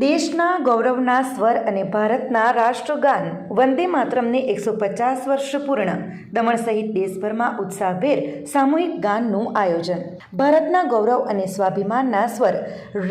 દેશના ગૌરવના સ્વર અને ભારતના રાષ્ટ્રગાન વંદે માતરમને એકસો પચાસ વર્ષ પૂર્ણ. દમણ સહિત દેશભરમાં ઉત્સાહભેર સામૂહિક ગાનનું આયોજન. ભારતના ગૌરવ અને સ્વાભિમાનના સ્વર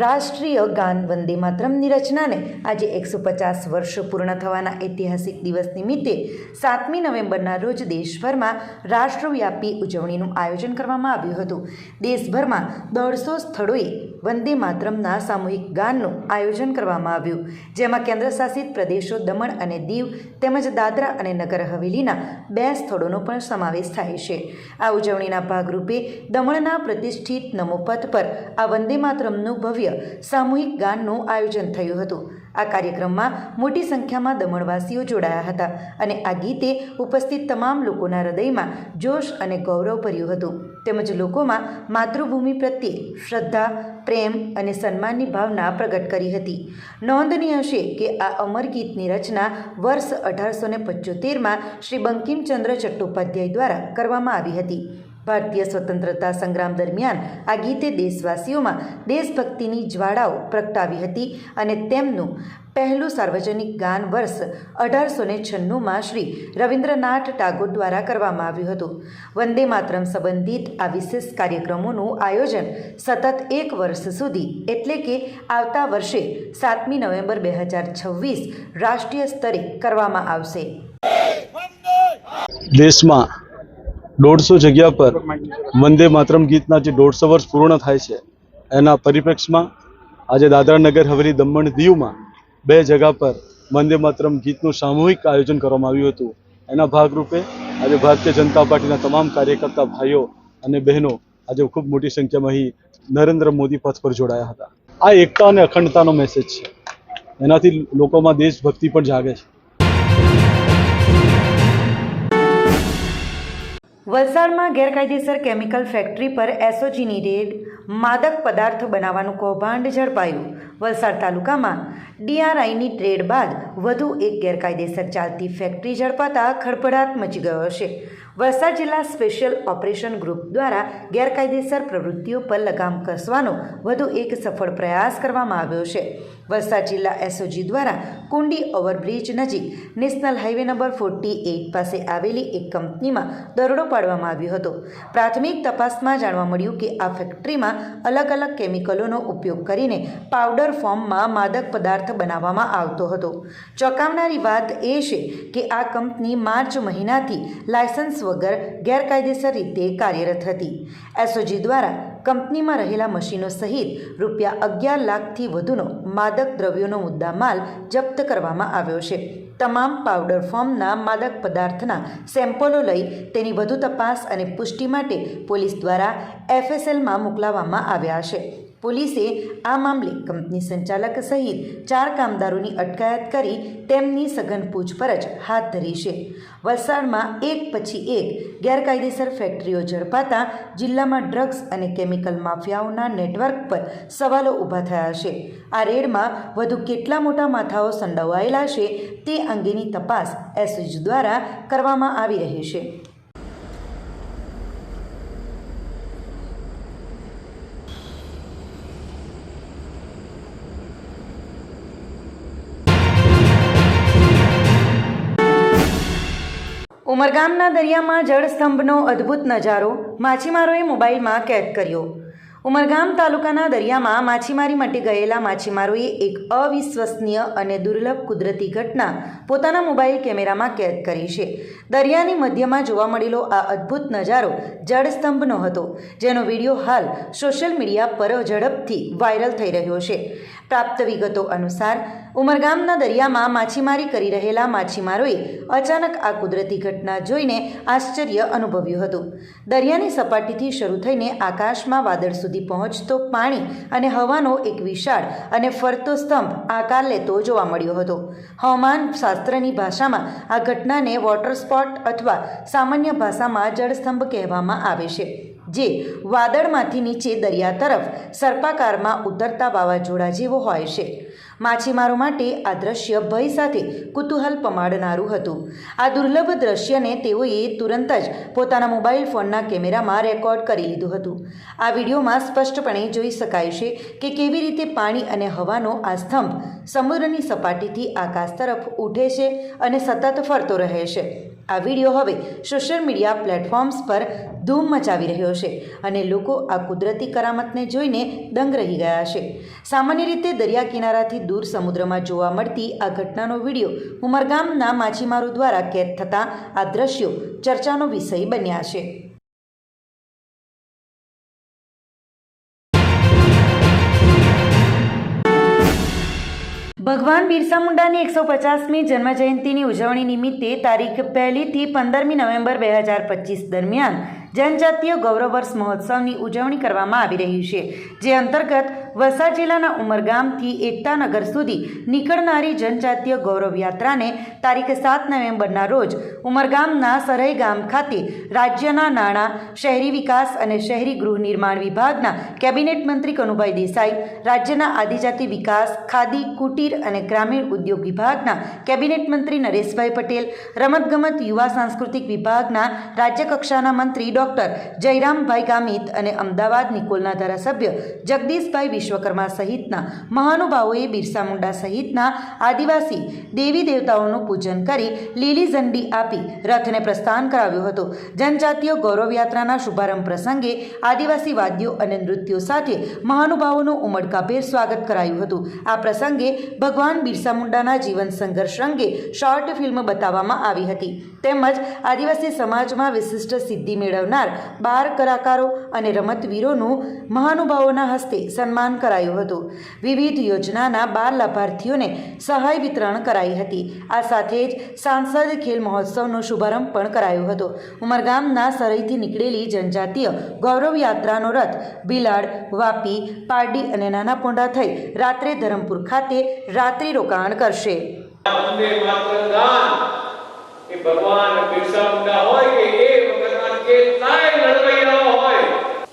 રાષ્ટ્રીય ગાન વંદે માતરમની રચનાને આજે એકસો પચાસ વર્ષ પૂર્ણ થવાના ઐતિહાસિક દિવસ નિમિત્તે સાતમી નવેમ્બરના રોજ દેશભરમાં રાષ્ટ્રવ્યાપી ઉજવણીનું આયોજન કરવામાં આવ્યું હતું. દેશભરમાં દોઢસો સ્થળોએ વંદે માતરમના સામૂહિક ગાનનું આયોજન કરવામાં આવ્યું. જેમાં કેન્દ્રશાસિત પ્રદેશો દમણ અને દીવ તેમજ દાદરા અને નગર હવેલીના બે સ્થળોનો પણ સમાવેશ થાય છે. આ ઉજવણીના ભાગરૂપે દમણના પ્રતિષ્ઠિત નમોપથ પર આ વંદે માતરમનું ભવ્ય સામૂહિક ગાનનું આયોજન થયું હતું. આ કાર્યક્રમમાં મોટી સંખ્યામાં દમણવાસીઓ જોડાયા હતા અને આ ગીતે ઉપસ્થિત તમામ લોકોના હૃદયમાં જોશ અને ગૌરવ ભર્યું હતું. તેમજ લોકોમાં માતૃભૂમિ પ્રત્યે શ્રદ્ધા, પ્રેમ અને સન્માનની ભાવના પ્રગટ કરી હતી. નોંધનીય છે કે આ અમર ગીતની રચના વર્ષ અઢારસો ને પંચોતેરમાં શ્રી બંકિમચંદ્ર ચટ્ટોપાધ્યાય દ્વારા કરવામાં આવી હતી. ભારતીય સ્વતંત્રતા સંગ્રામ દરમિયાન આ ગીતે દેશવાસીઓમાં દેશભક્તિની જ્વાળાઓ પ્રગટાવી હતી અને તેમનું પહેલું સાર્વજનિક ગાન વર્ષ અઢારસો ને છન્નુંમાં શ્રી રવિન્દ્રનાથ ટાગોર દ્વારા કરવામાં આવ્યું હતું. વંદે માતરમ સંબંધિત આ વિશેષ કાર્યક્રમોનું આયોજન સતત એક વર્ષ સુધી, એટલે કે આવતા વર્ષે સાતમી નવેમ્બર બે હજાર છવ્વીસ રાષ્ટ્રીય સ્તરે કરવામાં આવશે. દેશમાં દોઢસો જગ્યા પર વંદે માતરમ ગીતના જે દોઢસો વર્ષ પૂર્ણ થાય છે, એના પરિપ્રેક્ષમાં આજે દાદરાનગર હવેલી દમણ દીવમાં બે જગા પર વંદે માતરમ ગીતનું સામૂહિક આયોજન કરવામાં આવ્યું હતું. એના ભાગરૂપે આજે ભારતીય જનતા પાર્ટીના તમામ કાર્યકર્તા ભાઈઓ અને બહેનો આજે ખૂબ મોટી સંખ્યામાં અહીં નરેન્દ્ર મોદી પથ પર જોડાયા હતા. આ એકતા અને અખંડતાનો મેસેજ છે. એનાથી લોકોમાં દેશભક્તિ પણ જાગે છે. વલસાડમાં ગેરકાયદેસર કેમિકલ ફેક્ટરી પર એસઓજીની રેડ માદક પદાર્થ બનાવવાનું કૌભાંડ ઝડપાયું. વલસાડ તાલુકામાં ડીઆરઆઈની ટ્રેડ બાદ વધુ એક ગેરકાયદેસર ચાલતી ફેક્ટરી ઝડપાતા ખળભળાટ મચી ગયો છે વલસાડ જિલ્લા સ્પેશિયલ ઓપરેશન ગ્રુપ દ્વારા ગેરકાયદેસર પ્રવૃત્તિઓ પર લગામ કસવાનો વધુ એક સફળ પ્રયાસ કરવામાં આવ્યો છે. વલસાડ જિલ્લા એસઓજી દ્વારા કુંડી ઓવરબ્રિજ નજીક national highway number forty eight પાસે આવેલી એક કંપનીમાં દરોડો પાડવામાં આવ્યો હતો. પ્રાથમિક તપાસમાં જાણવા મળ્યું કે આ ફેક્ટરીમાં અલગ અલગ કેમિકલોનો ઉપયોગ કરીને પાવડર ફોર્મમાં માદક પદાર્થ બનાવવામાં આવતો હતો. ચોંકાવનારી વાત એ છે કે આ કંપની માર્ચ મહિનાથી લાયસન્સ વગર ગેરકાયદેસર રીતે કાર્યરત હતી. એસઓજી દ્વારા કંપનીમાં રહેલા મશીનો સહિત રૂપિયા અગિયાર લાખથી વધુનો માદક દ્રવ્યોનો મુદ્દામાલ જપ્ત કરવામાં આવ્યો છે. તમામ પાવડર ફોર્મના માદક પદાર્થના સેમ્પલો લઈ તેની વધુ તપાસ અને પુષ્ટિ માટે પોલીસ દ્વારા એફએસએલમાં મોકલાવવામાં આવ્યા છે. પોલીસે આ મામલે કંપની સંચાલક સહિત ચાર કામદારોની અટકાયત કરી તેમની સઘન પૂછપરછ હાથ ધરી છે. વલસાડમાં એક પછી એક ગેરકાયદેસર ફેક્ટરીઓ ઝડપાતા જિલ્લામાં ડ્રગ્સ અને કેમિકલ માફિયાઓના નેટવર્ક પર સવાલો ઊભા થયા છે. આ રેડમાં વધુ કેટલા મોટા માથાઓ સંડોવાયેલા છે તે અંગેની તપાસ એસઓજી દ્વારા કરવામાં આવી રહી છે. ઉમરગામના દરિયામાં જળસ્તંભનો અદ્ભુત નજારો માછીમારોએ મોબાઈલમાં કેદ કર્યો. ઉમરગામ તાલુકાના દરિયામાં માછીમારી માટે ગયેલા માછીમારોએ એક અવિશ્વસનીય અને દુર્લભ કુદરતી ઘટના પોતાના મોબાઈલ કેમેરામાં કેદ કરી છે. દરિયાની મધ્યમાં જોવા મળેલો આ અદ્ભુત નજારો જળસ્તંભનો હતો, જેનો વીડિયો હાલ સોશિયલ મીડિયા પર ઝડપથી વાયરલ થઈ રહ્યો છે. પ્રાપ્ત વિગતો અનુસાર, ઉમરગામના દરિયામાં માછીમારી કરી રહેલા માછીમારોએ અચાનક આ કુદરતી ઘટના જોઈને આશ્ચર્ય અનુભવ્યું હતું. દરિયાની સપાટીથી શરૂ થઈને આકાશમાં વાદળ સુધી પહોંચતો પાણી અને હવાનો એક વિશાળ અને ફરતો સ્તંભ આકાર લેતો જોવા મળ્યો હતો. હવામાન શાસ્ત્રની ભાષામાં આ ઘટનાને વોટર સ્પોટ અથવા સામાન્ય ભાષામાં જળસ્તંભ કહેવામાં આવે છે. જે વાદળમાંથી નીચે દરિયા તરફ સર્પાકારમાં ઉતરતા વાવાઝોડા જેવો હોય છે. માછીમારો માટે આ દ્રશ્ય ભય સાથે કુતૂહલ પમાડનારું હતું. આ દુર્લભ દ્રશ્યને તેઓએ તુરંત જ પોતાના મોબાઈલ ફોનના કેમેરામાં રેકોર્ડ કરી લીધું હતું. આ વિડીયોમાં સ્પષ્ટપણે જોઈ શકાય છે કે કેવી રીતે પાણી અને હવાનો આ સ્તંભ સમુદ્રની સપાટીથી આકાશ તરફ ઉઠે છે અને સતત ફરતો રહે છે. આ વીડિયો હવે સોશિયલ મીડિયા પ્લેટફોર્મ્સ પર ધૂમ મચાવી રહ્યો છે અને લોકો આ કુદરતી કરામતને જોઈને દંગ રહી ગયા છે. સામાન્ય રીતે દરિયા કિનારાથી દૂર સમુદ્રમાં જોવા મળતી આ ઘટનાનો વીડિયો ઉમરગામના માછીમારો દ્વારા કેદ થતાં આ દ્રશ્યો ચર્ચાનો વિષય બન્યા છે. ભગવાન બિરસા મુંડાની એકસો પચાસમી જન્મજયંતિની ઉજવણી નિમિત્તે તારીખ પહેલીથી પંદરમી નવેમ્બર બે હજાર પચીસ દરમિયાન જનજાતીય ગૌરવ વર્ષ મહોત્સવની ઉજવણી કરવામાં આવી રહી છે, જે અંતર્ગત વલસાડ જિલ્લાના ઉમરગામથી એકતાનગર સુધી નીકળનારી જનજાતીય ગૌરવ યાત્રાને તારીખ સાત નવેમ્બરના રોજ ઉમરગામના સરહી ગામ ખાતે રાજ્યના નાણાં, શહેરી વિકાસ અને શહેરી ગૃહ નિર્માણ વિભાગના કેબિનેટ મંત્રી કનુભાઈ દેસાઈ, રાજ્યના આદિજાતિ વિકાસ, ખાદી, કુટીર અને ગ્રામીણ ઉદ્યોગ વિભાગના કેબિનેટ મંત્રી નરેશભાઈ પટેલ, રમતગમત, યુવા સાંસ્કૃતિક વિભાગના રાજ્યકક્ષાના મંત્રી ડોક્ટર જયરામભાઈ ગામિત અને અમદાવાદ નિકોલના ધારાસભ્ય જગદીશભાઈ વિશ્વકર્મા સહિતના મહાનુભાવોએ બિરસા મુંડા સહિતના આદિવાસી દેવી દેવતાઓનું પૂજન કરી લીલી ઝંડી આપી રથને પ્રસ્થાન કરાવ્યું હતું. જનજાતીય ગૌરવ યાત્રાના શુભારંભ પ્રસંગે આદિવાસી વાદ્યો અને નૃત્યો સાથે મહાનુભાવોનું ઉમળકાભેર સ્વાગત કરાયું હતું. આ પ્રસંગે ભગવાન બિરસા મુંડાના જીવન સંઘર્ષ અંગે શોર્ટ ફિલ્મ બતાવવામાં આવી હતી. તેમજ આદિવાસી સમાજમાં વિશિષ્ટ સિદ્ધિ મેળવનાર બાર કલાકારો અને રમતવીરોનું મહાનુભાવોના હસ્તે સન્માન કરાયું હતું. વિવિધ યોજનાના બાર લાભાર્થીઓને સહાય વિતરણ કરાઈ હતી. આ સાથે જ સાંસદ ખેલ મહોત્સવનો શુભારંભ પણ કરાયો હતો. ઉમરગામના સરઈથી નીકળેલી જનજાતીય ગૌરવ યાત્રાનો રથ બિલાડ, વાપી, પારડી અને નાના પોંડા થઈ રાત્રે ધરમપુર ખાતે રાત્રિ રોકાણ કરશે. ભગવાન બિરસા મુંડા હોય કે એ વખતના કેટલાય લડવૈયાઓ હોય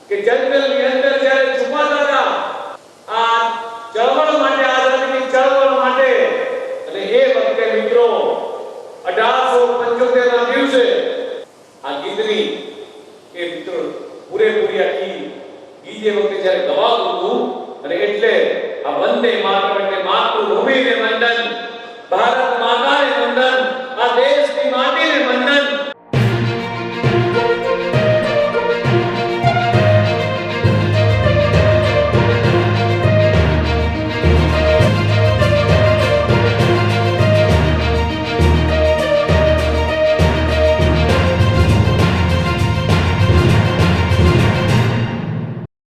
કે જંગલની અંદર જ્યારે છુપાતા હતા આ ચળવળ માટે આઝાદીની ચળવળ માટે અને એ વખતે મિત્રો અઢારસો પંચોતેર ના દિવસે આ ગીતની એ મિત્રો પૂરેપૂરી આખી ગીત એ વખતે જ્યારે ગવાતું હતું અને એટલે આ વંદે માતરમ એટલે માતૃભૂમિને ભારત